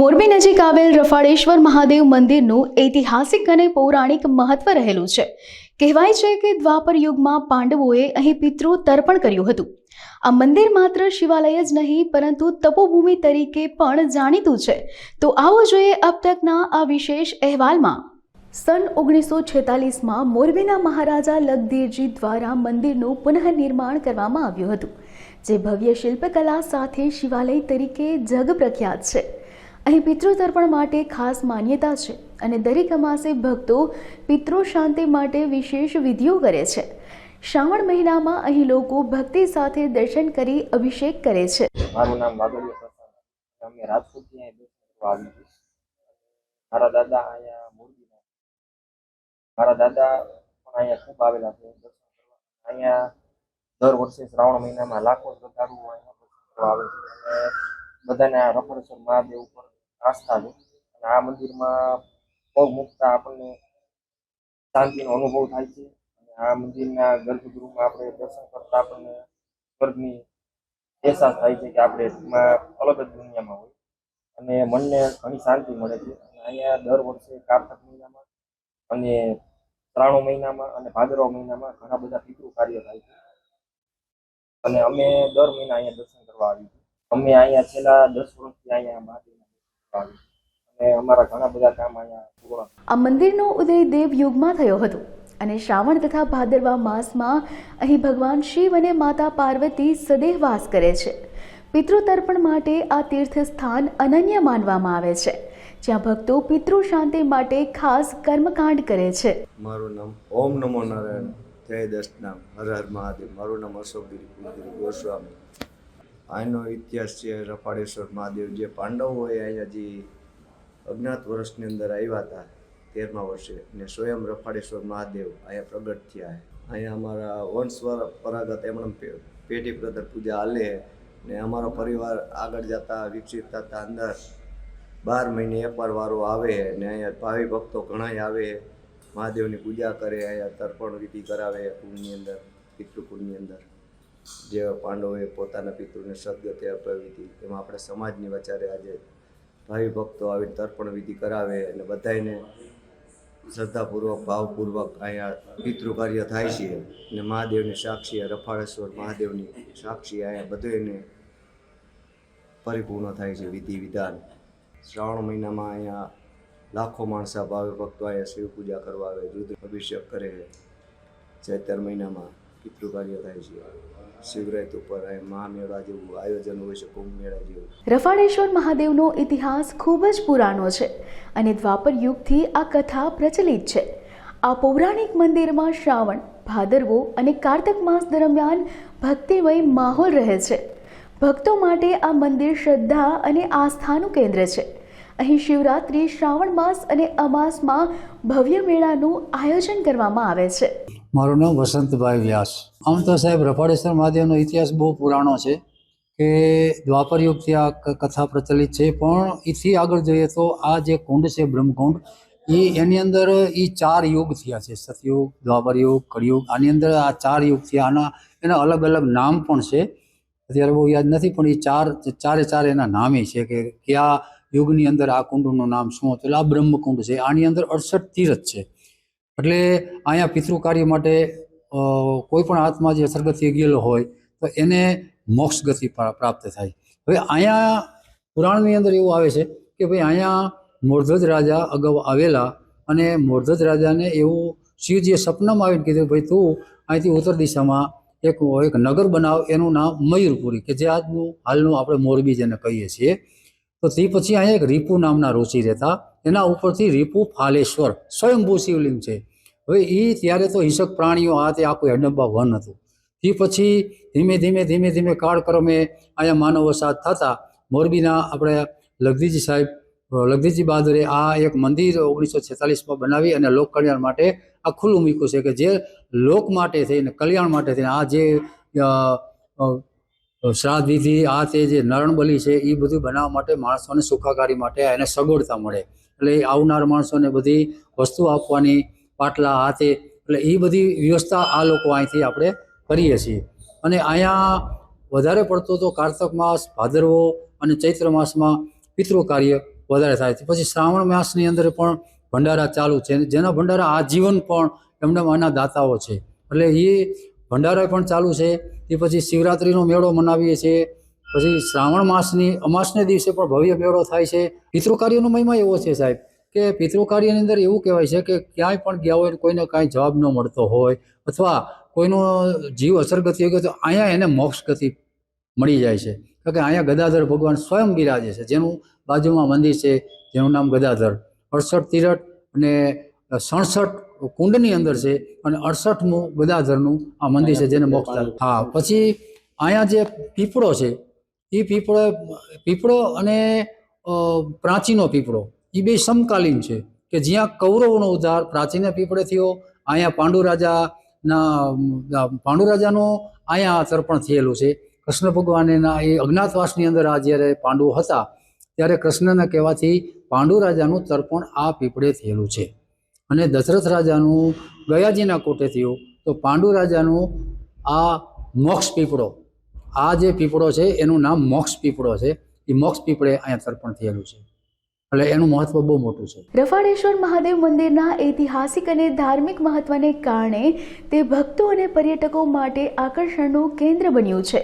મોરબી નજીક આવેલ રફાળેશ્વર મહાદેવ મંદિરનું ઐતિહાસિક અને પૌરાણિક મહત્વ રહેલું છે. કહેવાય છે કે દ્વાપર યુગમાં પાંડવોએ અહીં પિતૃ તર્પણ કર્યું હતું. આ મંદિર માત્ર શિવાલય જ નહીં, પરંતુ તપોભૂમિ તરીકે પણ જાણીતું છે. તો આવો જોઈએ અબ તકના આ વિશેષ અહેવાલમાં. સન ઓગણીસો છેતાલીસમાં મોરબીના મહારાજા લગધીરજી દ્વારા મંદિરનું પુનઃનિર્માણ કરવામાં આવ્યું હતું, જે ભવ્ય શિલ્પકલા સાથે શિવાલય તરીકે જગ પ્રખ્યાત છે. અહીં પિતૃતર્પણ માટે ખાસ માન્યતા છે અને દરેક અમાસે ભક્તો પિતૃ શાંતિ માટે વિશેષ વિધિઓ કરે છે. શ્રાવણ મહિનામાં અહીં લોકો ભક્તિ સાથે દર્શન કરી અભિષેક કરે છે. મારું નામ અમે કરવા આવી મારા દાદા અહીંયા મોરબીના મારા દાદા પણ અહીંયા ખૂબ આવેલા છે. અહીંયા દર વર્ષે શ્રાવણ મહિનામાં લાખો શ્રદ્ધાળુઓ અહીંયા આવે છે. અને બધાને આ રફળેશ્વર મહાદેવ ઉપર આસ્થા છે અને આ મંદિરમાં પગ મૂકતા આપણને શાંતિનો અનુભવ થાય છે. અને આ મંદિરના ગર્ભગૃહમાં આપણે દર્શન કરતા આપણને સ્વર્ગની અહેસાસ થાય છે કે આપણે અલગ જ દુનિયામાં હોય. અને મનને ઘણી શાંતિ મળે છે. અને અહીંયા દર વર્ષે કારતક મહિનામાં અને ત્રાણો મહિનામાં અને ભાદરવા મહિનામાં ઘણા બધા પિતૃ કાર્ય થાય છે. અને અમે દર મહિના અહીંયા દર્શન કરવા આવી છીએ. અમે અહીંયા છેલ્લા દસ વર્ષથી અહીંયા મહાદેવના અને અમારા ઘણા બધા કામ અહીંયા આ મંદિરનો ઉદય દેવ યુગમાં થયો હતો અને શ્રાવણ તથા ભાદરવા માસમાં અહીં ભગવાન શિવ અને માતા પાર્વતી સદેહ વાસ કરે છે. પિતૃતર્પણ માટે આ તીર્થ સ્થાન અનન્ય માનવામાં આવે છે જ્યાં ભક્તો પિતૃ શાંતિ માટે ખાસ કર્મકાંડ કરે છે. મારું નામ ઓમ નમો નારાયણ જય દશનામ હર હર મહાદેવ. મારું નામ અશોકગીરી ગોસ્વામી. આનો ઇતિહાસ છે રફાળેશ્વર મહાદેવ. જે પાંડવોએ અહીંયા જે અજ્ઞાત વર્ષની અંદર આવ્યા હતા તેરમા વર્ષે ને સ્વયં રફાળેશ્વર મહાદેવ અહીંયા પ્રગટ થયા અહીંયા અમારા વંશ પરાગત એમણે પેઢી પ્રદર પૂજા હાલે ને અમારો પરિવાર આગળ જતા, વિકસિત થતા, અંદર બાર મહિને એકવાર વારો આવે ને અહીંયા ભાવિ ભક્તો ઘણાય આવે, મહાદેવની પૂજા કરે, અહીંયા તર્પણ વિધિ કરાવે કુંડની અંદર પિતૃકુંડની અંદર. જે પાંડવોએ પોતાના પિતૃને સદગતિ અપાવી હતી, એમાં આપણે સમાજની વચારે આજે ભાવિ ભક્તો આવી તર્પણ વિધિ કરાવે અને બધાને શ્રદ્ધાપૂર્વક, ભાવપૂર્વક અહીંયા પિતૃ થાય છે. અને મહાદેવની સાક્ષી રફાળેશ્વર મહાદેવની સાક્ષી, અહીંયા બધું પરિપૂર્ણ થાય છે વિધિ વિધાન. શ્રાવણ મહિનામાં અહીંયા લાખો માણસા ભાવે ભક્તો અહીંયા શિવ પૂજા કરવા આવે, રુદ્ર અભિષેક કરે. ચૈતર મહિનામાં પિતૃ કાર્ય થાય છે. શિવરાત ઉપર મહામેળા જેવું આયોજન હોય છે કુંભ મેળા જેવું રફાળેશ્વર મહાદેવનો ઇતિહાસ ખૂબ જ પુરાણો છે અને દ્વાપર યુગથી આ કથા પ્રચલિત છે. આ પૌરાણિક મંદિરમાં શ્રાવણ, ભાદરવો અને કાર્તક માસ દરમિયાન ભક્તિમય માહોલ રહે છે. ભક્તો માટે આ મંદિર શ્રદ્ધા અને આસ્થાનું કેન્દ્ર છે. અહીં શિવરાત્રિ, શ્રાવણ માસ અને અમાસમાં ભવ્ય મેળાનું આયોજન કરવામાં આવે છે. મારું નામ વસંતભાઈ વ્યાસ. આમ તો સાહેબ રફાળેશ્વર મહાદેવનો ઇતિહાસ બહુ પુરાણો છે કે દ્વાપર યુગથી આ કથા પ્રચલિત છે. પણ એથી આગળ જોઈએ તો આ જે કુંડ છે બ્રહ્મકુંડ, એ એની અંદર એ ચાર યુગ થયા છે. સતયુગ દ્વાપર યુગ કળિયુગ, આની અંદર આ ચાર યુગ થયા. આના, એના અલગ અલગ નામ પણ છે. અત્યારે બહુ યાદ નથી, પણ એ ચાર, ચારે ચાર એના નામે છે કે કયા યુગની અંદર આ કુંડનું નામ શું હતું. એટલે આ બ્રહ્મકુંડ છે. આની અંદર અડસઠ તીરથ છે. એટલે અહીંયા પિતૃ કાર્ય માટે કોઈ પણ આત્મા જે સદગતિ ગયેલો હોય, તો એને મોક્ષ ગતિ પ્રાપ્ત થાય. હવે અહીંયા પુરાણની અંદર એવું આવે છે કે ભાઈ અહીંયા મોરધજ રાજા અગાઉ આવેલા અને મોરધજ રાજાને એવું શિવજીએ સપનામાં આવીને કીધું, ભાઈ તું અહીંથી ઉત્તર દિશામાં એક એક નગર બનાવ, એનું નામ મયુરપુરી, કે જે આજનું, હાલનું આપણે મોરબી જેને કહીએ છીએ. તો તે પછી અહીંયા એક રીપુ નામના ઋષિ રહેતા, એના ઉપરથી રીપુ ફાલેશ્વર, સ્વયંભૂ શિવલિંગ છે. હવે એ ત્યારે તો હિંસક પ્રાણીઓ આ તે આખું હેડંબા વન હતું. તે પછી ધીમે ધીમે ધીમે ધીમે કાળક્રમે અહીંયા માનવ વસાહત થતા મોરબીના આપણે લગદીજી સાહેબ લગદીજી બહાદુરે આ એક મંદિર ઓગણીસો છેતાલીસમાં બનાવી અને લોક કલ્યાણ માટે આ ખુલ્લું મૂક્યું છે કે જે લોક માટે થઈને, કલ્યાણ માટે થઈને આ જે શ્રાદ્ધ વિધિ, આ તે જે નરણ બલિ છે એ બધું બનાવવા માટે માણસોને સુખાકારી માટે એને સગવડતા મળે. એટલે આવનાર માણસોને બધી વસ્તુ આપવાની પાટલા, હાથે, એટલે એ બધી વ્યવસ્થા આ લોકો અહીંથી આપણે કરીએ છીએ. અને અહીંયા વધારે પડતો તો કારતક માસ, ભાદરવો અને ચૈત્ર માસમાં પિતૃ કાર્ય વધારે થાય છે. પછી શ્રાવણ માસની અંદર પણ ભંડારા ચાલુ છે. જેના ભંડારા આજીવન પણ એમને આના દાતાઓ છે. એટલે એ ભંડારા પણ ચાલુ છે. એ પછી શિવરાત્રિનો મેળો મનાવીએ છીએ. પછી શ્રાવણ માસની, અમાસને દિવસે પણ ભવ્ય મેળો થાય છે. પિતૃકાર્યનો મહિમા એવો છે સાહેબ. કે પિતૃકાર્યની અંદર એવું કહેવાય છે કે ક્યાંય પણ ગયા હોય કોઈને કાંઈ જવાબ ન મળતો હોય અથવા કોઈનો જીવ અસરગતિ હોય તો અહીંયા એને મોક્ષ ગતિ મળી જાય છે. કારણ કે અહીંયા ગદાધર ભગવાન સ્વયં બિરાજે છે. જેનું બાજુમાં મંદિર છે, જેનું નામ ગદાધર. અડસઠ તિરટ અને સડસઠ કુંડની અંદર છે અને અડસઠમું ગદાધરનું આ મંદિર છે જેને મોક્ષ હા, પછી અહીંયા જે પીપળો છે, એ પીપળો પીપળો અને પ્રાચીનો પીપળો. એ બે સમકાલીન છે કે જ્યાં કૌરવોનો ઉદ્ધાર પ્રાચીન પીપળે થયો, અહીંયા પાંડુ રાજાના પાંડુ રાજાનું અહીંયા તર્પણ થયેલું છે. કૃષ્ણ ભગવાનના એ અજ્ઞાતવાસની અંદર આ જ્યારે પાંડવો હતા, ત્યારે કૃષ્ણના કહેવાથી પાંડુ રાજાનું તર્પણ આ પીપળે થયેલું છે. અને દશરથ રાજાનું ગયાજીના કોટે થયું, તો પાંડુ રાજાનું આ મોક્ષ પીપળો, આ જે પીપળો છે એનું નામ મોક્ષ પીપળો છે. એ મોક્ષ પીપળે અહીંયા તર્પણ થયેલું છે. એટલે એનું મહત્વ બહુ મોટું છે. રફાળેશ્વર મહાદેવ મંદિરના ઐતિહાસિક અને ધાર્મિક મહત્વને કારણે તે ભક્તો અને પર્યટકો માટે આકર્ષણનું કેન્દ્ર બન્યું છે.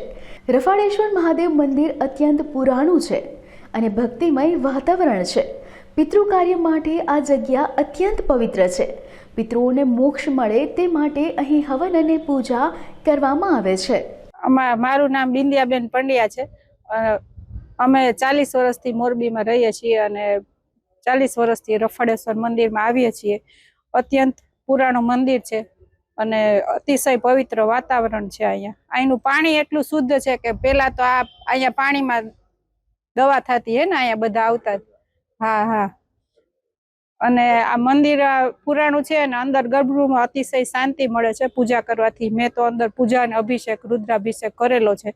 રફાળેશ્વર મહાદેવ મંદિર અત્યંત પુરાણું છે અને ભક્તિમય વાતાવરણ છે. પિતૃ કાર્ય માટે આ જગ્યા અત્યંત પવિત્ર છે. પિતૃઓને મોક્ષ મળે તે માટે અહીં હવન અને પૂજા કરવામાં આવે છે. મારું નામ બિંદિયાબેન પંડ્યા છે. અમે ચાલીસ વર્ષથી મોરબીમાં રહીએ છીએ અને ચાલીસ વર્ષથી રફાડેશ્વર મંદિરમાં આવીએ છીએ. અત્યંત પુરાણું મંદિર છે અને અતિશય પવિત્ર વાતાવરણ છે અહીંયા. અહીંનું પાણી એટલું શુદ્ધ છે કે પહેલાં તો આ અહીંયા પાણીમાં દવા થતી હે ને અહીંયા બધા આવતા હા હા. અને આ મંદિર પુરાણું છે અને અંદર ગર્ભગૃહમાં અતિશય શાંતિ મળે છે. પૂજા કરવાથી મેં તો અંદર પૂજા અને અભિષેક, રુદ્રાભિષેક કરેલો છે.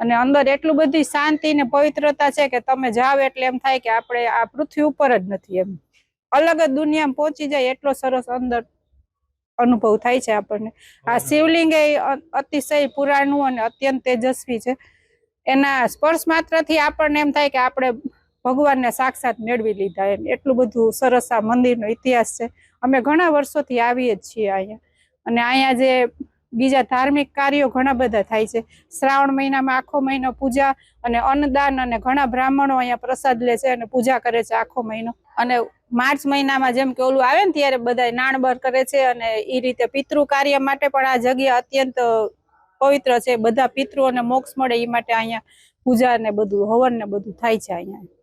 અને અંદર એટલું બધી શાંતિ ને પવિત્રતા છે કે તમે જાઓ એટલે એમ થાય કે આપણે આ પૃથ્વી ઉપર જ નથી એમ. અલગ જ દુનિયામાં પહોંચી જાય એટલો સરસ અંદર અનુભવ થાય છે આપણને. આ શિવલિંગ એ અતિશય પુરાણું અને અત્યંત તેજસ્વી છે. એના સ્પર્શ માત્રથી આપણને એમ થાય કે આપણે ભગવાનને સાક્ષાત મેળવી લીધા એમ. એટલું બધું સરસ આ મંદિરનો ઇતિહાસ છે. અમે ઘણા વર્ષોથી આવીએ જ છીએ અહીંયા. અને અહીંયા જે બીજા ધાર્મિક કાર્યો ઘણા બધા થાય છે. શ્રાવણ મહિનામાં આખો મહિનો પૂજા અને અન્નદાન અને ઘણા બ્રાહ્મણો અહીંયા પ્રસાદ લે છે અને પૂજા કરે છે આખો મહિનો. અને માર્ચ મહિનામાં જેમ કે ઓલું આવે ને ત્યારે બધા નાણબર કરે છે અને એ રીતે પિતૃ કાર્ય માટે પણ આ જગ્યા અત્યંત પવિત્ર છે. બધા પિતૃઓને મોક્ષ મળે એ માટે અહીંયા પૂજા ને બધું, હવન ને બધું થાય છે અહીંયા.